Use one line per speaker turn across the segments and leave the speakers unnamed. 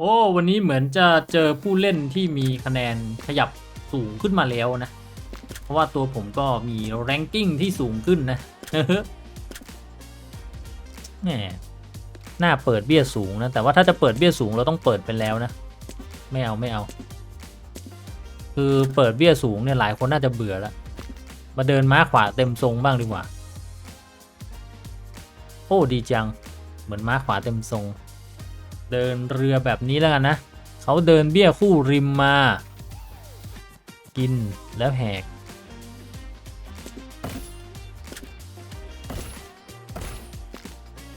โอ้ วันนี้เหมือนจะเจอผู้เล่นที่มีคะแนนขยับสูงขึ้นมาแล้วนะ เพราะว่าตัวผมก็มีแรงกิ้งที่สูงขึ้นนะแหมหน้าเปิดเบี้ยสูงนะ แต่ว่าถ้าจะเปิดเบี้ยสูงเราต้องเปิดไปแล้วนะ ไม่เอาไม่เอา คือเปิดเบี้ยสูงเนี่ยหลายคนน่าจะเบื่อแล้ว มาเดินม้าขวาเต็มทรงบ้างดีกว่า โอ้ดีจัง เหมือนม้าขวาเต็มทรง เดินเรือแบบนี้แล้วกันนะเขาเดินเบี้ยคู่ริมมา กินแล้วแหก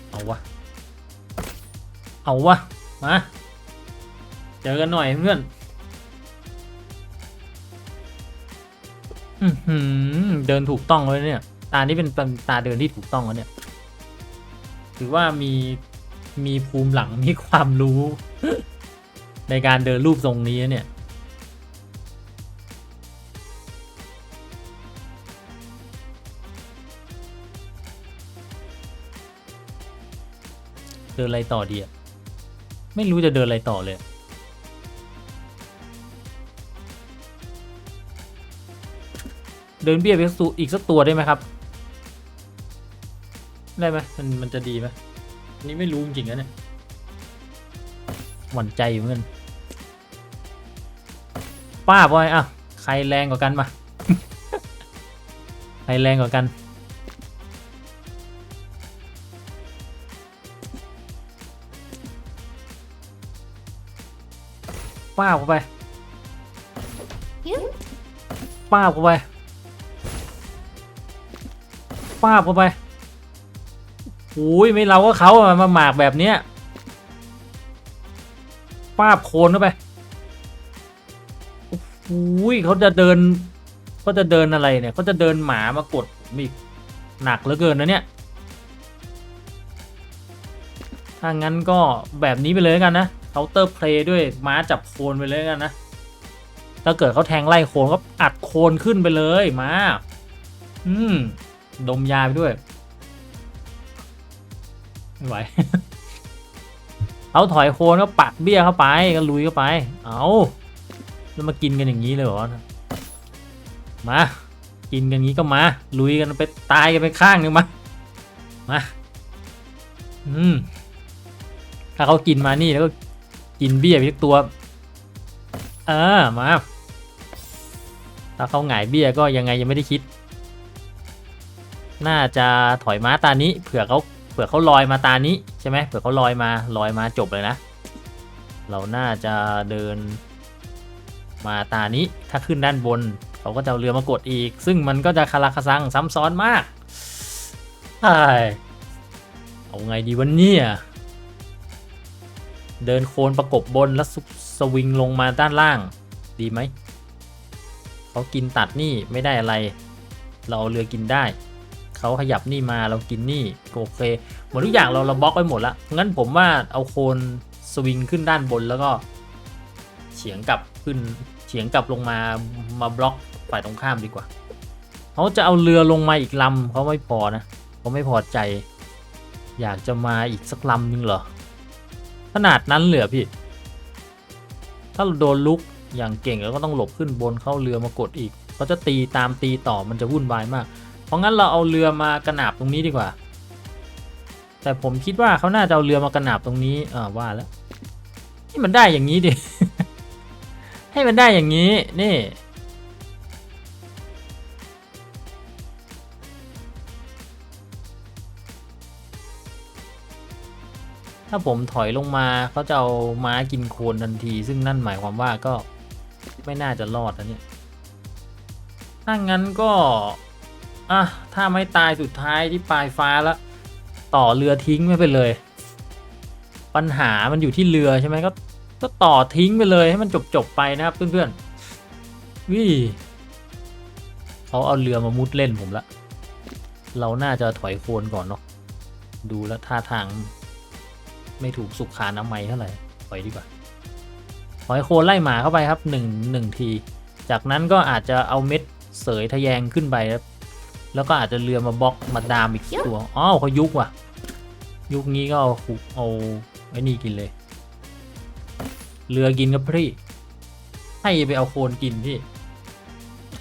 เอาวะ เอาวะ มา เจอกันหน่อยเพื่อนเดินถูกต้องเลยเนี่ย ตานี้เป็นตาเดินที่ถูกต้องแล้วเนี่ย ถือว่ามี มีภูมิหลังมีความรู้ ในการเดินรูปทรงนี้เนี่ยเดินอะไรต่อดีอะไม่รู้จะเดินอะไรต่อเลย เดินเบี้ยไปสักตัวอีกสักตัวได้ไหมครับ ได้ไหมมันมันจะดีไหม นนี่ไม่รู้จริงๆนะเนี่ยหวั่นใจอยู่เหมือนกันป้าบอยอะใครแรงกว่ากันมา ใครแรงกว่ากัน ป้าบเข้าไป ป้าบเข้าไป ป้าบเข้าไปโอ้ยไม่เราก็เขามาหมากแบบเนี้ยป้าบโคนเข้าไปโอ้ยเขาจะเดินเขาจะเดินอะไรเนี่ยเขาจะเดินหมามากดมีหนักเหลือเกินนะเนี่ยถ้างั้นก็แบบนี้ไปเลยกันนะเคาน์เตอร์เพลย์ด้วยม้าจับโคนไปเลยกันนะถ้าเกิดเขาแทงไล่โคนก็อัดโคนขึ้นไปเลยมา อืม ดมยาไปด้วย ไม่ไหวเอาถอยโคนก็ปักเบี้ยเข้าไปก็ลุยเข้าไป เอาแล้วมากินกันอย่างนี้เลยเหรอ มา กินกันอย่างนี้ก็มา ลุยกันไปตายกันไปข้างหนึงมา มา อืม ถ้าเขากินมานี่แล้วก็กินเบี้ยไปทุกตัว เออ มา ถ้าเขาหงายเบี้ยก็ยังไงยังไม่ได้คิด น่าจะถอยม้าตานี้เผื่อเขา เผื่อเขาลอยมาตานี้ใช่ไหมเผื่อเขาลอยมาลอยมาจบเลยนะ เราน่าจะเดินมาตานี้ถ้าขึ้นด้านบนเขาก็จะเอาเรือมากดอีก ซึ่งมันก็จะคาราคาซังซ้ำซ้อนมากไอ้เอาไงดีวันนี้เดินโคนประกบบนแล้วซุปสวิงลงมาด้านล่าง ดีไหมเขากินตัดนี่ไม่ได้อะไร เราเอาเรือกินได้ เขาขยับนี่มาเรากินนี่โอเคหมดทุกอย่างเราเราบล็อกไปหมดละงั้นผมว่าเอาโคนสวิงขึ้นด้านบนแล้วก็เฉียงกลับขึ้นเฉียงกลับลงมามาบล็อกฝ่ายตรงข้ามดีกว่าเขาจะเอาเรือลงมาอีกลำเขาไม่พอนะเขาไม่พอใจ อยากจะมาอีกสักลำนึงเหรอขนาดนั้นเหลือพี่ ถ้าเราโดนลุกอย่างเก่งแล้วก็ต้องหลบขึ้นบนเข้าเรือมากดอีกเขาจะตีตามตีต่อมันจะวุ่นวายมาก เพราะงั้นเราเอาเรือมากระหนาบตรงนี้ดีกว่า แต่ผมคิดว่าเขาน่าจะเอาเรือมากระหนาบตรงนี้อ่าว่าแล้วนี่มันได้อย่างนี้ดิ ให้มันได้อย่างนี้นี่ถ้าผมถอยลงมาเขาจะเอาม้ากินโคลนทันที ซึ่งนั่นหมายความว่าก็ไม่น่าจะรอดนะเนี่ยถ้างั้นก็ อะ ถ้าไม่ตายสุดท้ายที่ปลายฟ้าแล้ว ต่อเรือทิ้งไม่ไปเลย ปัญหามันอยู่ที่เรือใช่ไหมก็ก็ต่อทิ้งไปเลยให้มันจบจบไปนะครับ เพื่อนๆวิ่เขาเอาเรือมามุดเล่นผมละ เราน่าจะถอยโคนก่อนเนาะดูแล้วท่าทาง ไม่ถูกสุขาน้ำไม้เท่าไหร่ถอยดีกว่าถอยโคนไล่หมาเข้าไปครับหนึ่งหนึ่งที จากนั้นก็อาจจะเอาเม็ดเสยทะแยงขึ้นไปครับ แล้วก็อาจจะเรือมาบล็อกมาดามอีกตัวอ๋อเขายุกว่ะ ยุคนี้ก็เอาขุเอาไอ้นี่กินเลย เรือกินครับพี่ ให้ไปเอาโคลนกินพี่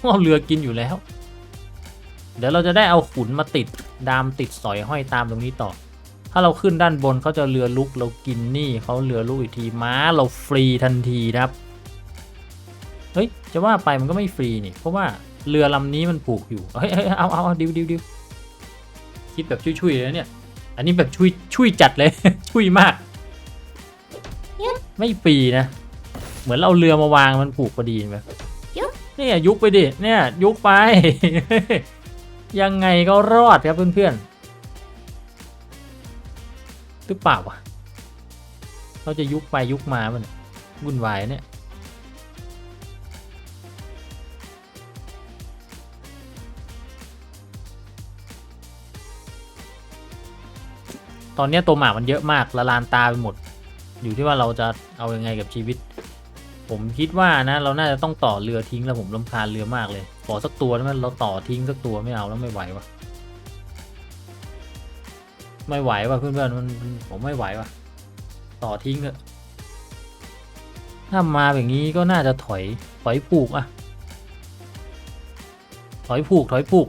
เอาเรือกินอยู่แล้ว เดี๋ยวเราจะได้เอาขุนมาติดดามติดสอยห้อยตามตรงนี้ต่อ ถ้าเราขึ้นด้านบนเขาจะเรือลุกเรากินนี่เขาเรือลุกอีกทีม้าเราฟรีทันทีนะครับ เฮ้ยจะว่าไปมันก็ไม่ฟรีนี่เพราะว่า เรือลำนี้มันผูกอยู่เฮ้ยเฮ้ยเอาเอาเอาดิวดิวดิวคิดแบบช่วยๆเลยนะเนี่ย อันนี้แบบช่วยช่วยจัดเลยช่วยมาก ไม่ฟรีนะ เหมือนเราเอาเรือมาวางมันผูกพอดีเห็นไหมเนี่ยยุกไปดิ เนี่ยยุกไป ยังไงก็รอดครับเพื่อนๆหรือเปล่าวะ เราจะยุกไปยุกมามันวุ่นวายเนี่ย ตอนนี้ตัวหมามันเยอะมากละลานตาไปหมด อยู่ที่ว่าเราจะเอายังไงกับชีวิต ผมคิดว่านะ เราน่าจะต้องต่อเรือทิ้งแล้วผมลำคาญเรือมากเลยขอสักตัวได้ไหมเราต่อทิ้งสักตัวไม่เอาแล้วไม่ไหววะไม่ไหววะเพื่อนๆมันมันผมไม่ไหววะต่อทิ้งเถอะถ้ามาแบบนี้ก็น่าจะถอยถอยผูกอะถอยผูกถอยผูก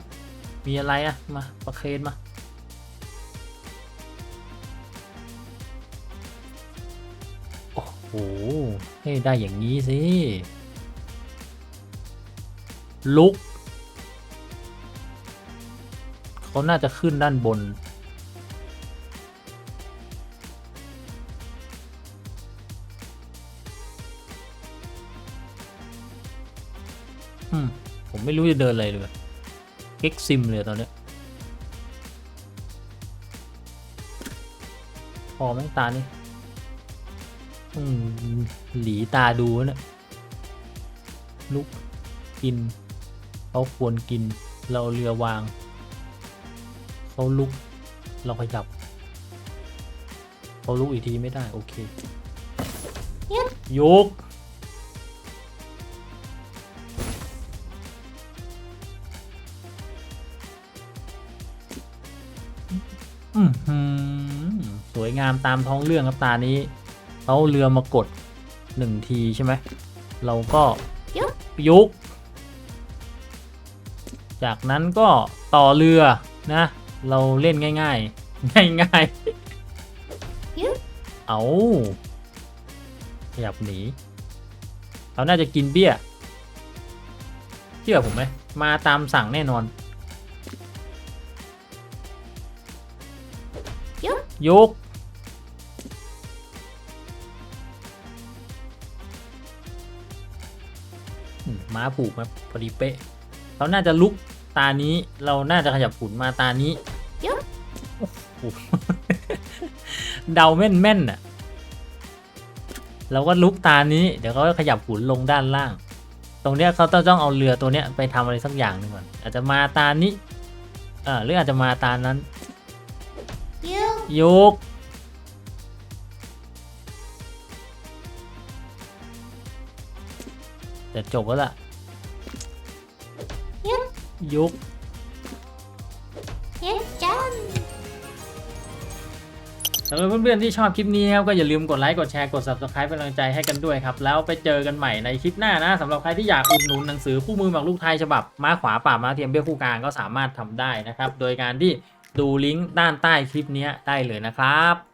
มีอะไรอะมาประเคนมา หให้ได้อย่างนี้สิ ลุก เขาน่าจะขึ้นด้านบน อืม ผมไม่รู้จะเดินอะไรเลยเก็กซิมเลยตอนเนี้ยพอไหมตานี่ หลีตาดูนะเนี่ยลุกกิน เขาควรกิน เราเอาเรือวาง เขาลุก เราขยับ เขาลุกอีกทีไม่ได้ โอเคยกอือหือสวยงามตามท้องเรื่องครับตานี้ เขาเรือมากดหนึ่งทีใช่ไหม เราก็
ยุก
ยุก จากนั้นก็ต่อเรือนะ เราเล่นง่ายๆ ง่าย
ยุก
ๆเอาขยับหนีเราน่าจะกินเบี้ย เชื่อผมไหม มาตามสั่งแน่นอน
ยุก
มม้าผูกมาพอดีเป๊ะ เราน่าจะลุกตานี้เราน่าจะขยับขุนมาตานี้
ยุก
โอ้โหเดาแม่นแม่นๆน่ะเราก็ลุกตานี้เดี๋ยวเขาก็ขยับขุนลงด้านล่าง ตรงเนี้ยเขาต้องเอาเรือตัวเนี้ยไปทำอะไรสักอย่างหนึ่งก่อนอาจจะมาตานี้อ่าหรืออาจจะมาตานั้นยุก แต่จบแล้วล่ะ
ยุก
ยุก
เฮ็ดจัน
สำหรับเพื่อนๆที่ชอบคลิปนี้ครับก็อย่าลืมกดไลค์กดแชร์กด subscribe เป็นกำลังใจให้กันด้วยครับ แล้วไปเจอกันใหม่ในคลิปหน้านะสำหรับใครที่อยากอุดหนุนหนังสือคู่มือหมากลูกไทยฉบับม้าขวาป่าม้าเทียมเบี้ยคู่กลางก็สามารถทำได้นะครับ โดยการที่ดูลิงก์ด้านใต้คลิปนี้ได้เลยนะครับ